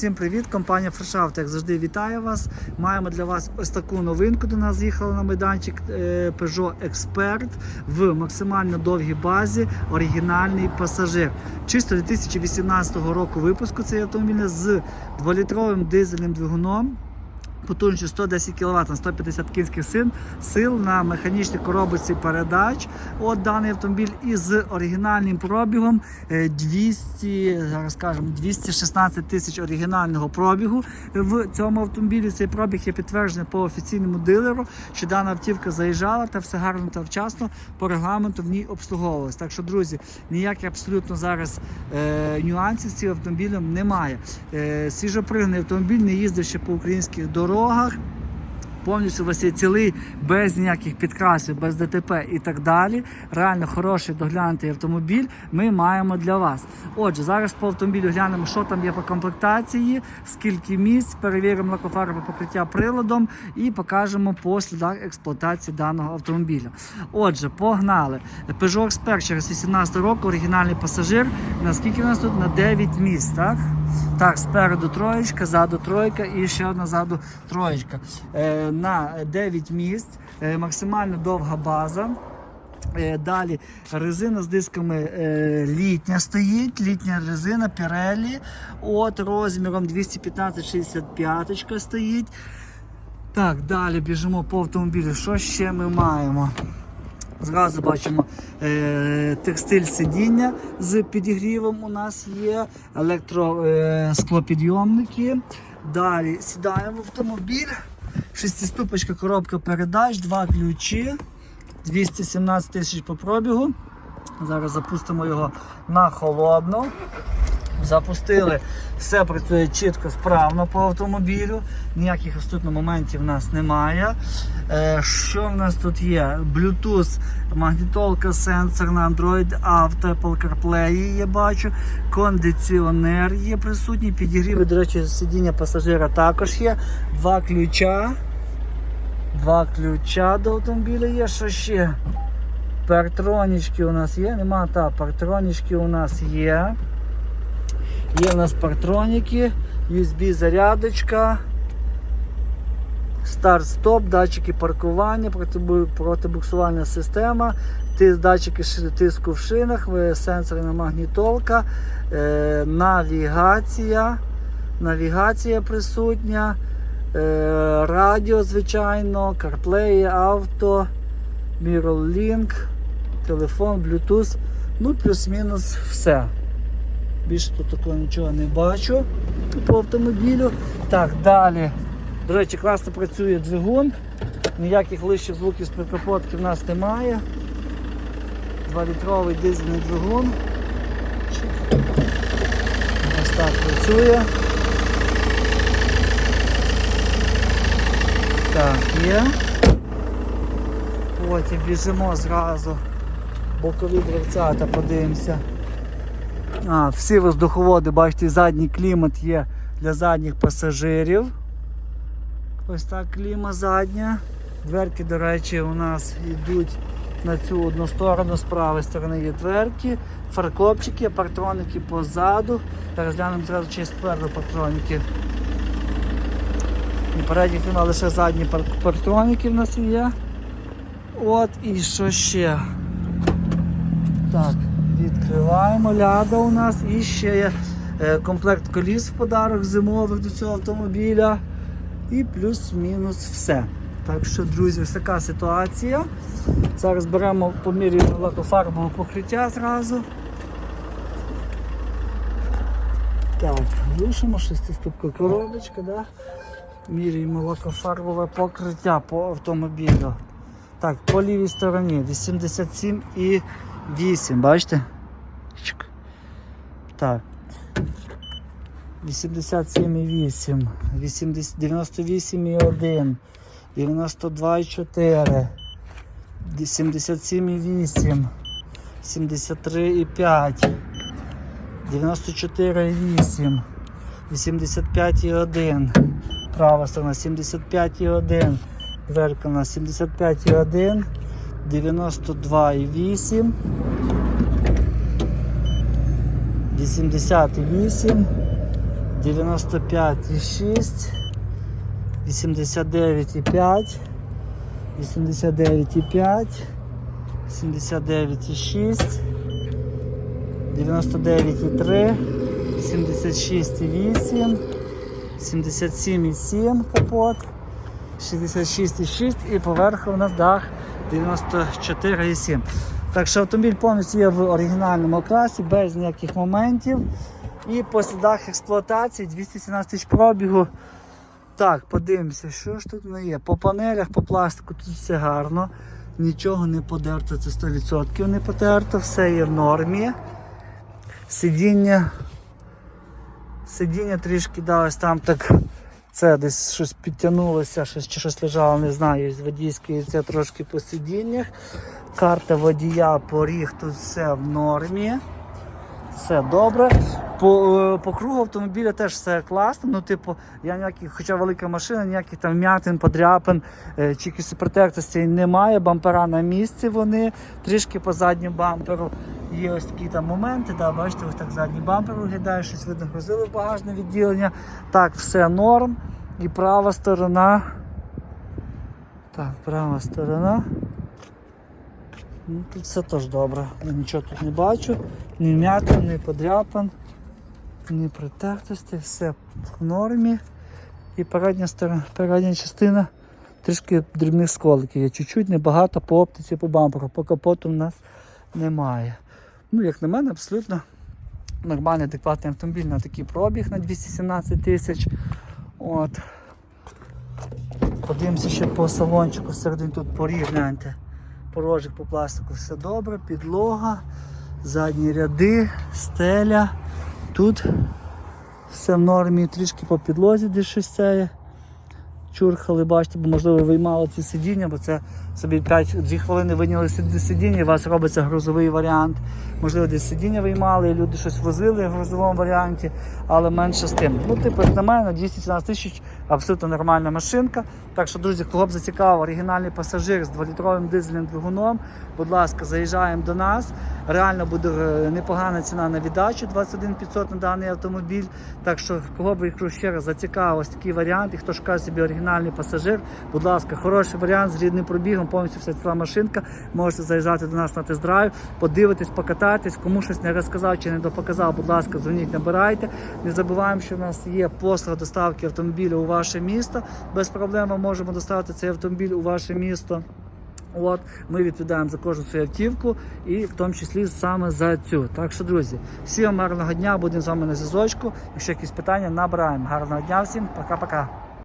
Всім привіт! Компанія Фрешафт, як завжди, вітає вас. Маємо для вас ось таку новинку. До нас їхала на майданчик е, Peugeot Expert в максимально довгій базі. Оригінальний пасажир. Чисто 2018 року випуску цей автомобіль з 2-літровим дизельним двигуном. Потужністю 110 кВт на 150 кінських сил, сил на механічній коробці передач. От даний автомобіль із оригінальним пробігом е, 200, зараз скажемо, 216 тисяч оригінального пробігу в цьому автомобілі. Цей пробіг є підтверджений по офіційному дилеру, що дана автівка заїжджала та все гарно та вчасно по регламенту в ній обслуговувалась. Так що, друзі, ніяких абсолютно зараз е, нюансів з цим автомобілем немає. Е, свіжопригнаний автомобіль не їздив ще по українських дорогах дорогах. Повністю у вас є цілий, без ніяких підкрасів, без ДТП і так далі. Реально хороший доглянутий автомобіль ми маємо для вас. Отже, зараз по автомобілю глянемо, що там є по комплектації, скільки місць, перевіримо лакофарбове покриття приладом і покажемо по слідах експлуатації даного автомобіля. Отже, погнали. Peugeot Expert через 18 року, оригінальний пасажир. Наскільки у нас тут? На 9 місць, так? Так, спереду троєчка, ззаду тройка і ще одна ззаду троєчка. Е, на 9 місць, е, максимально довга база. Е, Далі резина з дисками е, літня стоїть, літня резина Pirelli от розміром 215-65 стоїть. Так, далі біжимо по автомобілю. Що ще ми маємо? Зразу бачимо е, текстиль сидіння з підігрівом у нас є, електросклопідйомники. Далі сідаємо в автомобіль. Шестиступочка коробка передач, два ключі, 217 тисяч по пробігу. Зараз запустимо його на холодну. Запустили, все працює чітко, справно по автомобілю. Ніяких абсолютно моментів в нас немає. Е, що в нас тут є? Bluetooth, магнітолка, сенсор на Android Auto, Apple CarPlay я бачу. Кондиціонер є присутній. Підігріви, до речі, сидіння пасажира також є. Два ключа. Два ключа до автомобіля є. Що ще? Партронічки у нас є, нема та партронічки у нас є. Є в нас партроніки, USB зарядочка, старт-стоп, датчики паркування, протибу- протибуксувальна система, датчики тиску в шинах, сенсорна магнітолка, е, навігація, навігація присутня, радіо, звичайно, CarPlay, авто, MirrorLink, телефон, Bluetooth, ну плюс-мінус все. Більше тут такого нічого не бачу по автомобілю. Так, далі. До речі, класно працює двигун. Ніяких лишніх звуків з прикропотки в нас немає. 2-літровий дизельний двигун. Ось так працює. Так, є. Потім біжимо зразу. Бокові дверцята подивимося. А, всі воздуховоди, бачите, задній клімат є для задніх пасажирів. Ось так кліма задня. Дверки, до речі, у нас йдуть на цю одну сторону, з правої сторони є дверки, фаркопчики, партроники позаду. Зараз глянемо зразу чи спереду партроники. І передніх нема лише задні пар- партроники в нас є. От і що ще? Так, відкриваємо ляда у нас і ще є е, комплект коліс в подарок зимових до цього автомобіля. І плюс-мінус все. Так що, друзі, ось така ситуація. Зараз беремо помірюємо лакофарбове покриття зразу. Так, глушимо шестиступка коробочка, да? Міряємо лакофарбове покриття по автомобілю. Так, по лівій стороні 87 і 8, бачите? Так. 87,8, 80, 98,1, 92,4, 77,8, 73,5, 94,8, 85,1, права сторона 75,1, дверка у нас 75,1, 92,8, 88, 95,6, 89,5, 89,5, 79,6, 99,3, 76,8, 77,7 капот, 66,6 і поверху у нас дах 94,7. Так що автомобіль повністю є в оригінальному класі, без ніяких моментів. І по слідах експлуатації 217 тисяч пробігу. Так, подивимося, що ж тут не є. По панелях, по пластику тут все гарно. Нічого не подерто, це 100% не потерто, все є в нормі. Сидіння. Сидіння трішки да, там так. Це десь щось підтягнулося, щось, чи щось лежало, не знаю, з водійської це трошки по сидіннях. Карта водія, поріг, тут все в нормі. Все добре. По, е, по кругу автомобіля теж все класно. Ну, типу, я ніяких, хоча велика машина, ніяких там вмятин, подряпин е, чи якісь протектності немає. Бампера на місці вони, трішки по задньому бамперу. Є ось такі там моменти, да, бачите, ось так задній бампер виглядає, щось видно, грузили в багажне відділення. Так, все норм. І права сторона. Так, права сторона. Ну, тут все теж добре. Я нічого тут не бачу. Ні вмятин, ні подряпин, ні протертості, все в нормі. І передня сторона, передня частина трішки дрібних сколиків. Є чуть-чуть небагато по оптиці, по бамперу, по капоту в нас немає. Ну, як на мене, абсолютно нормальний, адекватний автомобіль на такий пробіг на 217 тисяч. От. Подивимося ще по салончику, всередині тут поріг, гляньте. Порожик по пластику все добре, підлога, задні ряди, стеля. Тут все в нормі, трішки по підлозі десь щось це є. Чурхали, бачите, бо можливо виймало ці сидіння, бо це собі 5-2 хвилини вийняли сидіння, і у вас робиться грузовий варіант. Можливо, десь сидіння виймали, і люди щось возили в грузовому варіанті, але менше з тим. Ну, типу, на мене, 217 тисяч абсолютно нормальна машинка. Так що, друзі, кого б зацікавив оригінальний пасажир з 2-літровим дизельним двигуном, будь ласка, заїжджаємо до нас. Реально буде е, непогана ціна на віддачу 21 500 на даний автомобіль. Так що, кого б ще раз зацікавив ось такий варіант, і хто шукає собі оригінальний пасажир, будь ласка, хороший варіант з рідним пробігом, повністю вся ціла машинка. Можете заїжджати до нас на тест-драйв, подивитись, покататись, кому щось не розказав чи не допоказав, будь ласка, дзвоніть, набирайте. Не забуваємо, що в нас є послуга доставки автомобіля у ваше місто. Без проблем ми можемо доставити цей автомобіль у ваше місто. От, ми відповідаємо за кожну свою автівку і в тому числі саме за цю. Так що, друзі, всім гарного дня, будемо з вами на зв'язочку. Якщо якісь питання, набираємо. Гарного дня всім, пока-пока.